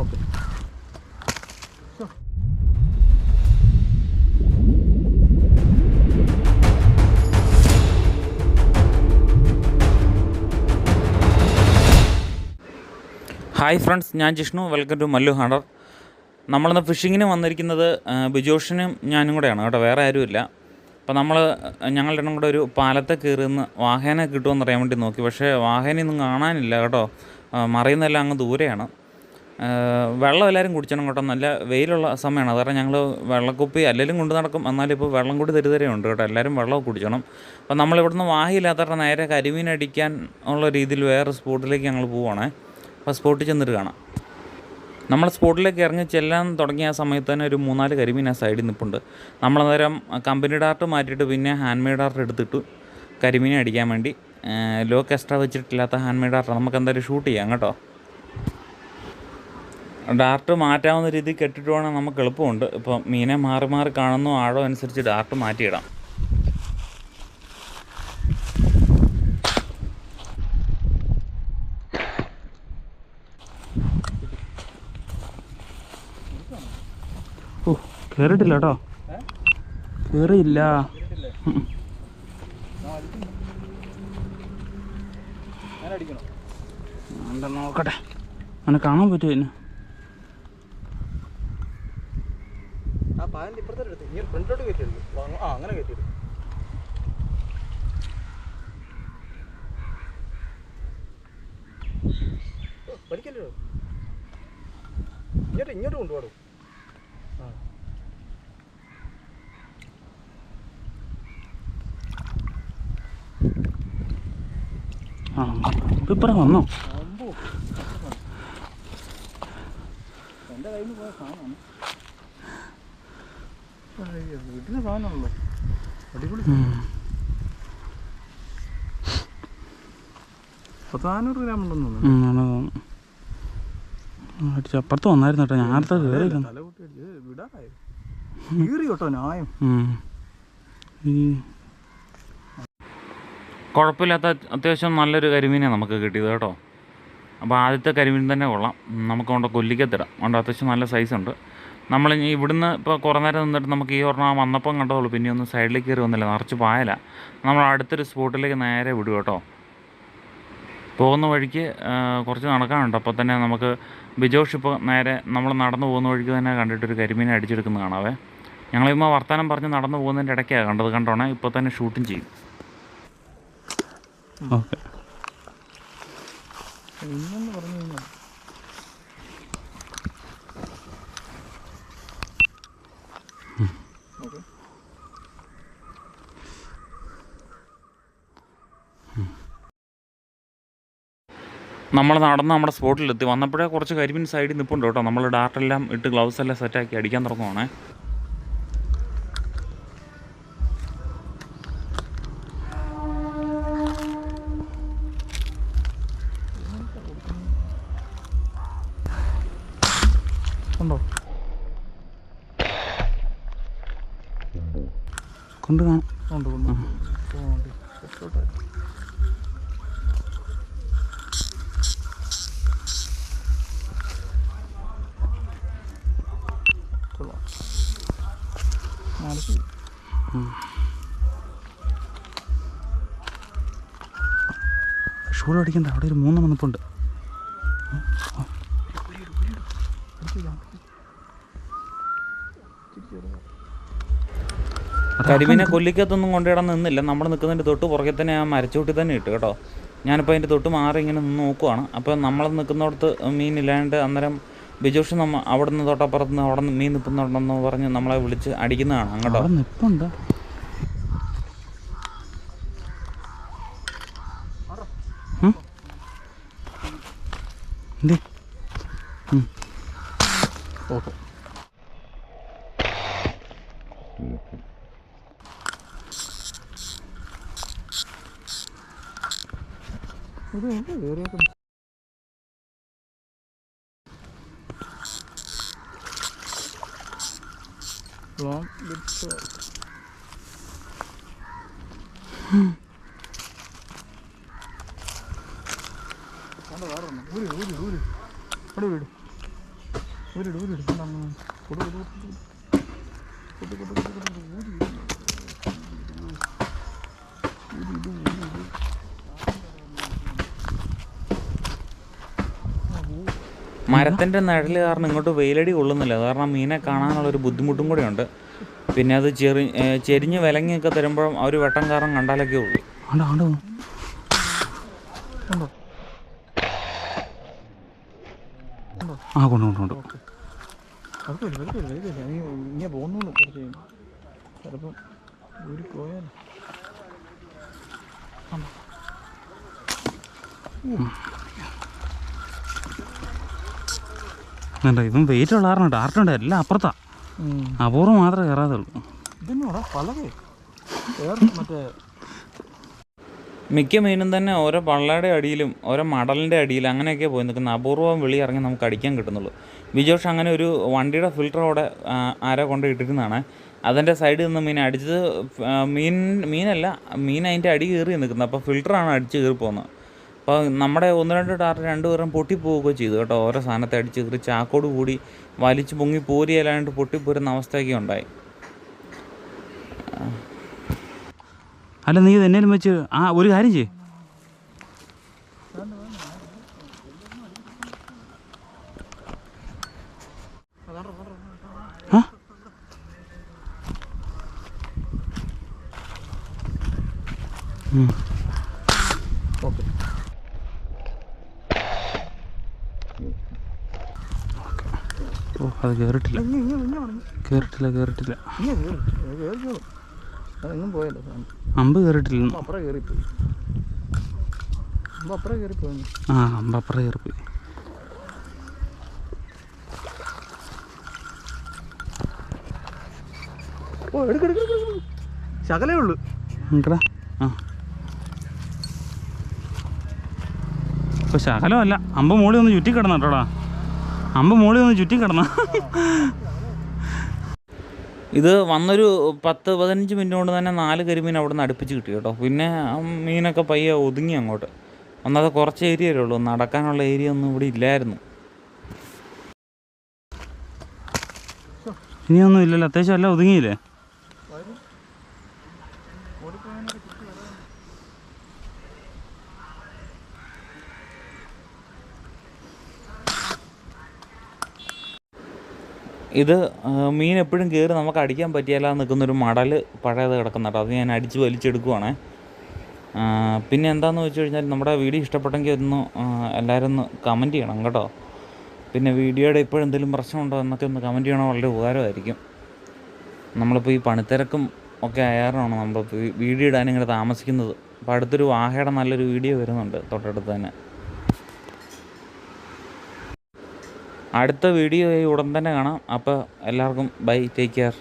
Okay hi friends ഞാൻ Jishnu. Welcome to Mallu hunter നമ്മളിന്ന് ഫിഷിങ്ങിന് വന്നിരിക്കുന്നത് ബിജോഷനും ഞാനും കൂടെയാണ് കേട്ടോ വേറെ ആരുമില്ല. അപ്പോൾ നമ്മൾ ഞങ്ങൾ രണ്ടും കൂടെ ഒരു പാലത്തെ കയറി നിന്ന് വാഹേനെ കിട്ടുമെന്ന് അറിയാൻ വേണ്ടി നോക്കി. പക്ഷേ വാഹനയൊന്നും കാണാനില്ല കേട്ടോ. മറിയുന്നതെല്ലാം അങ്ങ് ദൂരെയാണ്. വെള്ളം എല്ലാവരും കുടിച്ചണം കേട്ടോ. നല്ല വെയിലുള്ള സമയമാണ്. അത് കാരണം ഞങ്ങൾ വെള്ളക്കുപ്പി അല്ലെങ്കിലും കൊണ്ടു നടക്കും. എന്നാലും ഇപ്പോൾ വെള്ളം കൂടി തരുതരയുണ്ട് കേട്ടോ. എല്ലാവരും വെള്ളം കുടിക്കണം അപ്പോൾ നമ്മളിവിടുന്ന് വാഹിയില്ലാത്തവരുടെ നേരെ കരിമീൻ അടിക്കാൻ ഉള്ള രീതിയിൽ വേറെ സ്പോട്ടിലേക്ക് ഞങ്ങൾ പോവുകയാണേ അപ്പോൾ സ്പോട്ടിൽ ചെന്നിട്ട് കാണാം. നമ്മൾ സ്പോട്ടിലേക്ക് ഇറങ്ങി ചെല്ലാൻ തുടങ്ങിയ ആ സമയത്ത് തന്നെ ഒരു മൂന്നാൽ കരിമീൻ ആ സൈഡിൽ നിൽപ്പുണ്ട് നമ്മൾ അന്നേരം കമ്പനി ഡാർട്ട് മാറ്റിയിട്ട് പിന്നെ ഹാൻഡ് മെയ്ഡ് ആർട്ട് എടുത്തിട്ട് കരിമീനെ അടിക്കാൻ വേണ്ടി. ലോക്ക് എക്സ്ട്രാ വെച്ചിട്ടില്ലാത്ത ഹാൻഡ് മെയ്ഡ് ആർട്ട് നമുക്ക് എന്തായാലും ഷൂട്ട് ചെയ്യാം കേട്ടോ. ഡാർട്ട് മാറ്റാവുന്ന രീതിയിൽ കെട്ടിട്ട് വേണം നമുക്ക് എളുപ്പമുണ്ട്. ഇപ്പോൾ മീനെ മാറി മാറി കാണുന്നു ആഴം അനുസരിച്ച് ഡാർട്ട് മാറ്റിയിടാം. ഓ കയറിയിട്ടില്ല കേട്ടോ. കയറിയില്ല എന്താ നോക്കട്ടെ. അങ്ങനെ കാണാൻ പറ്റുമോ ഇതിന്? ആ പാലിന്റെ ഇപ്പുറത്തെ എടുത്ത് ഇങ്ങനെ ഫ്രണ്ടിലോട്ട് കയറ്റിയെടുക്കും ആ അങ്ങനെ കയറ്റിയെടുക്കും പഠിക്കല്ലോ? ഇങ്ങോട്ട് ഇങ്ങോട്ട് കൊണ്ടുപോടും ആ. ആ ഇപ്പം ഇപ്പറ വന്നോ? എന്റെ കയ്യിൽ നിന്ന് പോയ സാധനമാണ്. വീട്ടിലെ സാധനമാണല്ലോ. അടിപൊളി പത്ത് നാനൂറ് ഗ്രാം ഉണ്ടെന്ന് തോന്നുന്നു. ഉം, ആണ് തോന്നുന്നു. അപ്പുറത്ത് വന്നായിരുന്നു കേട്ടോ. ഞാൻ അടുത്ത കീറി കേട്ടോ ന്യായം. കുഴപ്പമില്ലാത്ത അത്യാവശ്യം നല്ലൊരു കരിമീനാണ് നമുക്ക് കിട്ടിയത് കേട്ടോ. അപ്പോൾ ആദ്യത്തെ കരിമീൻ തന്നെ കൊള്ളാം. നമുക്ക് കൊണ്ട് കൊല്ലിക്കത്തിടാം. അതുകൊണ്ട് അത്യാവശ്യം നല്ല സൈസ് ഉണ്ട്. നമ്മൾ ഇനി ഇവിടുന്ന് ഇപ്പോൾ കുറേ നേരം നിന്നിട്ട് നമുക്ക് ഈ ഒരെണ്ണം വന്നപ്പം കണ്ടതുള്ളൂ പിന്നെ ഒന്നും സൈഡിലേക്ക് കയറി വന്നില്ല. നിറച്ച് പായല. നമ്മൾ അടുത്തൊരു സ്പോട്ടിലേക്ക് നേരെ വിടും കേട്ടോ. പോകുന്ന വഴിക്ക് കുറച്ച് നടക്കാനുണ്ട്. അപ്പോൾ തന്നെ നമുക്ക് ബിജോഷ് ഇപ്പോൾ നേരെ നമ്മൾ നടന്നു പോകുന്ന വഴിക്ക് തന്നെ കണ്ടിട്ടൊരു കരിമീനെ അടിച്ചെടുക്കുന്ന കാണാവേ. ഞങ്ങളിപ്പോൾ വർത്തമാനം പറഞ്ഞ് നടന്നു പോകുന്നതിന്റെ ഇടയ്ക്കാണ് കണ്ടത് കണ്ടോണേ. ഇപ്പോൾ തന്നെ ഷൂട്ടും ചെയ്യും. ഓക്കെ. പറഞ്ഞു കഴിഞ്ഞാൽ ഓക്കെ നമ്മൾ നടന്ന് നമ്മുടെ സ്പോട്ടിലെത്തി. വന്നപ്പോഴേ കുറച്ച് കരിമീൻ സൈഡിൽ നിൽപ്പുണ്ട് കേട്ടോ. നമ്മൾ ഡാർട്ടെല്ലാം ഇട്ട് ഗ്ലൗസ് എല്ലാം സെറ്റാക്കി അടിക്കാൻ തുടങ്ങുവാണേ. ഉണ്ടോ? കൊണ്ട് കാണാം ഉണ്ട്. ഉണ്ട് ഷൂൾ അടിക്കണ്ട അവിടെ ഒരു മൂന്ന് മണിപ്പുണ്ട് കരിമീനെ കൊല്ലിക്കത്തൊന്നും കൊണ്ടിടാൻ നിന്നില്ല. നമ്മൾ നിൽക്കുന്നതിന്റെ തൊട്ട് പുറകെ തന്നെ ആ മരച്ചൂട്ടി തന്നെ ഇട്ടു കേട്ടോ. ഞാനിപ്പോൾ അതിന്റെ തൊട്ട് മാറി ഇങ്ങനെ നിന്ന് നോക്കുവാണ്. അപ്പോൾ നമ്മൾ നിൽക്കുന്നിടത്ത് മീനില്ലാണ്ട് അന്നേരം ബിജോഷ് നമ്മ അവിടെ നിന്ന് തൊട്ടപ്പുറത്ത് നിന്ന് അവിടെ നിന്ന് മീൻ നിൽക്കുന്നുണ്ടെന്ന് പറഞ്ഞ് നമ്മളെ വിളിച്ച് അടിക്കുന്നതാണ് അങ്ങോട്ടോ. നിൽപ്പുണ്ട് എന്തേ. ഓക്കെ. ഇത് കയറിയേക്കുന്നു Long bits of- അവിടെ വേറെ ഒരെണ്ണം. ഊര്, ഊര്, ഊര്. അവിടെ വീട്. ഊരിട് ഊരിട് കൊണ്ടങ്ങ് കൊടു കൊടു കൊടു കൊടു. കൊടു കൊടു കൊടു ഊരി മരത്തിന്റെ നിഴൽ കാരണം ഇങ്ങോട്ട് വെയിലടി കൊള്ളുന്നില്ല. കാരണം മീനെ കാണാനുള്ള ഒരു ബുദ്ധിമുട്ടും കൂടെ ഉണ്ട്. പിന്നെ അത് ചെറി ചെരിഞ്ഞ് വിലങ്ങിയൊക്കെ തരുമ്പോഴും അവർ വെട്ടം കാരണം കണ്ടാലൊക്കെ ഉള്ളൂ. ആണ്ട് ആ കൊണ്ടു കൊണ്ട് കൊണ്ട്. കുഴപ്പമില്ല കുഴപ്പമില്ല കുഴപ്പമില്ല നീ ഇങ്ങനെ പോകുന്നുള്ളൂ കുറച്ച് കഴിയുമ്പോൾ ചിലപ്പം ഊരി പോയാൽ വേണ്ട ഇതും വെയിറ്റ് ഉള്ള കാരണം ഡാർട്ടുണ്ട് എല്ലാം അപ്പുറത്താ. അപൂർവം മാത്രമേ കയറാതുള്ളൂ. ഇതെന്നോടാ? പലകെ മറ്റേ മിക്ക മീനും തന്നെ ഓരോ പള്ളയുടെ അടിയിലും ഓരോ മടലിന്റെ അടിയിലും അങ്ങനെയൊക്കെ പോയി നിൽക്കുന്ന അപൂർവം വിളി ഇറങ്ങി നമുക്ക് അടിക്കാൻ കിട്ടുന്നുള്ളൂ. വിജോഷ് അങ്ങനെ ഒരു വണ്ടിയുടെ ഫിൽറ്റർ അവിടെ ആരോ കൊണ്ട് ഇട്ടിരുന്നതാണ്. അതിന്റെ സൈഡിൽ നിന്ന് മീൻ അടിച്ചത് മീൻ മീനല്ല മീൻ അതിന്റെ അടി കയറി നിൽക്കുന്നത്. അപ്പോൾ ഫിൽറ്ററാണ് അടിച്ച് കയറി പോകുന്നത്. അപ്പോൾ നമ്മുടെ ഒന്ന് രണ്ട് ടാർ രണ്ട് പേരും പൊട്ടിപ്പോവുകയോ ചെയ്തു കേട്ടോ. ഓരോ സാധനത്തെ അടിച്ച് കയറി ചാക്കോട് കൂടി വലിച്ച് പൊങ്ങി പോരിയല്ലാണ്ട് പൊട്ടിപ്പോരുന്ന അവസ്ഥയൊക്കെ ഉണ്ടായി. അല്ല നീ ഇത് എന്നേലും വെച്ച് ആ ഒരു കാര്യം ചെയ്യേ അത് കേറിട്ടില്ല കയറിട്ടില്ല കയറിട്ടില്ല പോയല്ലോ അമ്പ് കയറിട്ടില്ല അമ്മ അപ്പുറം കയറിപ്പോയി അപ്പുറം കയറിപ്പോയി ആ അമ്പ് അപ്പുറം കയറിപ്പോയി ഓ ശകലേ ഉള്ളൂ. ഉണ്ടടാ ആ. ശകലമല്ല. അമ്പ് മോളി ഒന്ന് ചുറ്റി കിടന്നട്ടോടാ അമ്പ് മോളി ഒന്ന് ചുറ്റി കിടന്ന ഇത് വന്നൊരു പത്ത് പതിനഞ്ച് മിനിറ്റ് കൊണ്ട് തന്നെ നാല് കരിമീൻ അവിടെ നിന്ന് അടുപ്പിച്ച് കിട്ടി കേട്ടോ. പിന്നെ മീനൊക്കെ പയ്യെ ഒതുങ്ങി അങ്ങോട്ട്. ഒന്നാമത് കുറച്ച് ഏരിയയല്ലേ ഉള്ളൂ. നടക്കാനുള്ള ഏരിയ ഒന്നും ഇവിടെ ഇല്ലായിരുന്നു. ഇനിയൊന്നും ഇല്ലല്ലോ. അത്യാവശ്യം എല്ലാം ഒതുങ്ങിയില്ലേ? ഇത് മീൻ എപ്പോഴും കയറി നമുക്ക് അടിക്കാൻ പറ്റിയല്ല നിൽക്കുന്നൊരു മടൽ പഴയത് കിടക്കുന്നുണ്ട്. അത് ഞാൻ അടിച്ച് വലിച്ചെടുക്കുവാണ്. പിന്നെ എന്താണെന്ന് വെച്ച് കഴിഞ്ഞാൽ നമ്മുടെ വീഡിയോ ഇഷ്ടപ്പെട്ടെങ്കിൽ ഒന്ന് എല്ലാവരും ഒന്ന് കമന്റ് ചെയ്യണം കേട്ടോ. പിന്നെ വീഡിയോയുടെ ഇപ്പോഴെന്തെങ്കിലും പ്രശ്നമുണ്ടോ എന്നൊക്കെ ഒന്ന് കമന്റ് ചെയ്യണോ. വളരെ ഉപകാരമായിരിക്കും. നമ്മളിപ്പോൾ ഈ പണിത്തിരക്കും ഒക്കെ ആയാറാണ് നമ്മളിപ്പോൾ വീഡിയോ ഇടാൻ ഇങ്ങനെ താമസിക്കുന്നത്. അപ്പോൾ അടുത്തൊരു വാഹയുടെ നല്ലൊരു വീഡിയോ വരുന്നുണ്ട് തൊട്ടടുത്ത് തന്നെ. അടുത്ത വീഡിയോ ഉടൻ തന്നെ കാണാം. അപ്പോൾ എല്ലാവർക്കും ബൈ ടേക്ക് കെയർ.